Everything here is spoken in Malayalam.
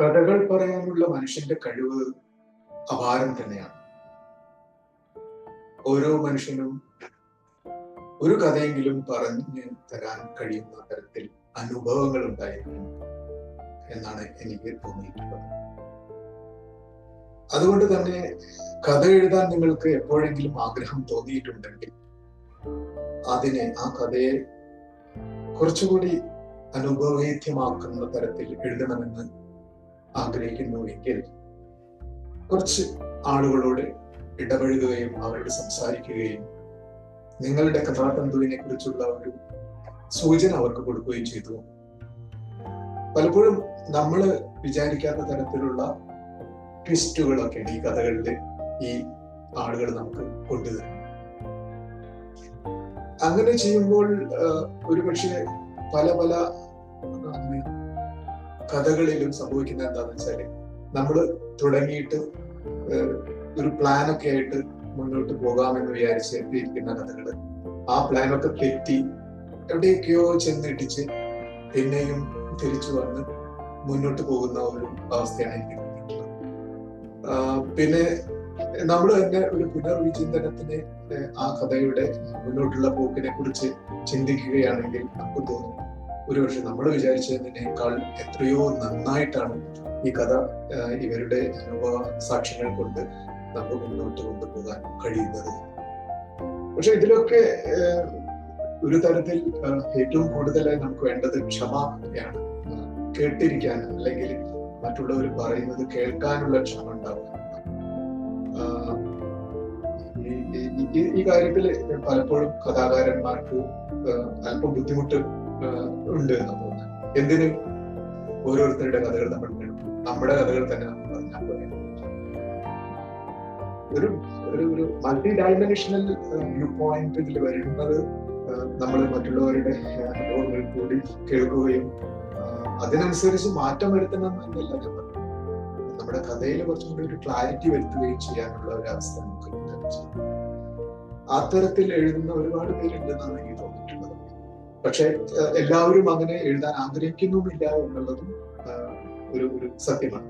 കഥകൾ പറയാനുള്ള മനുഷ്യന്റെ കഴിവ് അപാരം തന്നെയാണ്. ഓരോ മനുഷ്യനും ഒരു കഥയെങ്കിലും പറഞ്ഞു തരാൻ കഴിയുന്ന തരത്തിൽ അനുഭവങ്ങൾ ഉണ്ടായിരിക്കും എന്നാണ് എനിക്ക് തോന്നിയിട്ടുള്ളത്. അതുകൊണ്ട് തന്നെ കഥ എഴുതാൻ നിങ്ങൾക്ക് എപ്പോഴെങ്കിലും ആഗ്രഹം തോന്നിയിട്ടുണ്ടെങ്കിൽ അതിനെ ആ കഥയെ കുറച്ചുകൂടി അനുഭവേദ്യമാക്കുന്ന തരത്തിൽ എഴുതണമെന്ന് ആഗ്രഹിക്കുന്നുവെങ്കിൽ കുറച്ച് ആളുകളോട് ഇടപഴകുകയും അവരോട് സംസാരിക്കുകയും നിങ്ങളുടെ കഥാതന്തുവിനെ കുറിച്ചുള്ള ഒരു സൂചന അവർക്ക് കൊടുക്കുകയും ചെയ്തു. പലപ്പോഴും നമ്മൾ വിചാരിക്കാത്ത തരത്തിലുള്ള ട്വിസ്റ്റുകളൊക്കെയാണ് ഈ കഥകളിൽ ഈ ആളുകൾ നമുക്ക് കൊണ്ടുതരുന്നത് അങ്ങനെ ചെയ്യുമ്പോൾ ഒരുപക്ഷെ പല പല കഥകളിലും സംഭവിക്കുന്ന എന്താന്ന് വെച്ചാൽ നമ്മൾ തുടങ്ങിയിട്ട് ഒരു പ്ലാനൊക്കെ ആയിട്ട് മുന്നോട്ട് പോകാമെന്ന് വിചാരിച്ച് ഇരിക്കുന്ന കഥകൾ. ആ പ്ലാനൊക്കെ തെറ്റി എവിടെയൊക്കെയോ ചെന്നിട്ടിച്ച് പിന്നെയും തിരിച്ചു വന്ന് മുന്നോട്ട് പോകുന്ന ഒരു അവസ്ഥയാണ് എനിക്ക് തോന്നിയിട്ടുള്ളത്. പിന്നെ നമ്മൾ തന്നെ ഒരു പുനർവിചിന്തനത്തിന് ആ കഥയുടെ മുന്നോട്ടുള്ള പോക്കിനെ കുറിച്ച് ചിന്തിക്കുകയാണെങ്കിൽ നമുക്ക് തോന്നും ഒരുപക്ഷെ നമ്മൾ വിചാരിച്ചതിനേക്കാൾ എത്രയോ നന്നായിട്ടാണ് ഈ കഥ ഇവരുടെ അനുഭവ സാക്ഷ്യങ്ങൾ കൊണ്ട് നമുക്ക് മുന്നോട്ട് കൊണ്ടുപോകാൻ കഴിയുന്നത്. പക്ഷെ ഇതിലൊക്കെ ഒരു തരത്തിൽ ഏറ്റവും കൂടുതലായി നമുക്ക് വേണ്ടത് ക്ഷമയാണ് കേട്ടിരിക്കാൻ അല്ലെങ്കിൽ മറ്റുള്ളവർ പറയുന്നത് കേൾക്കാനുള്ള ക്ഷമ ഉണ്ടാവുക. ഈ കാര്യത്തിൽ പലപ്പോഴും കഥാകാരന്മാർക്ക് അല്പം ബുദ്ധിമുട്ട് ഉണ്ട് എന്ന് തോന്നുന്നു. എന്തിന്? ഓരോരുത്തരുടെ കഥകൾ നമ്മൾ നമ്മുടെ കഥകൾ തന്നെ നമ്മൾ പറഞ്ഞാൽ ഒരു ഒരു മൾട്ടി ഡയമെൻഷണൽ വ്യൂ പോയിന്റ് ഇതിൽ വരുന്നത് നമ്മൾ മറ്റുള്ളവരുടെ അനുഭവങ്ങൾ കൂടി കേൾക്കുകയും അതിനനുസരിച്ച് മാറ്റം വരുത്തണം എന്നല്ല നമ്മുടെ കഥയിൽ കുറച്ചും കൂടി ഒരു ക്ലാരിറ്റി വരുത്തുകയും ചെയ്യാനുള്ള ഒരു അവസ്ഥ നമുക്ക് അത്തരത്തിൽ എഴുതുന്ന ഒരുപാട് പേരുണ്ടെന്നാണ് എനിക്ക് തോന്നിയിട്ടുള്ളത് പക്ഷെ എല്ലാവരും അങ്ങനെ എഴുതാൻ ആഗ്രഹിക്കുന്നുമില്ല എന്നുള്ളതും ഒരു ഒരു സത്യമാണ്.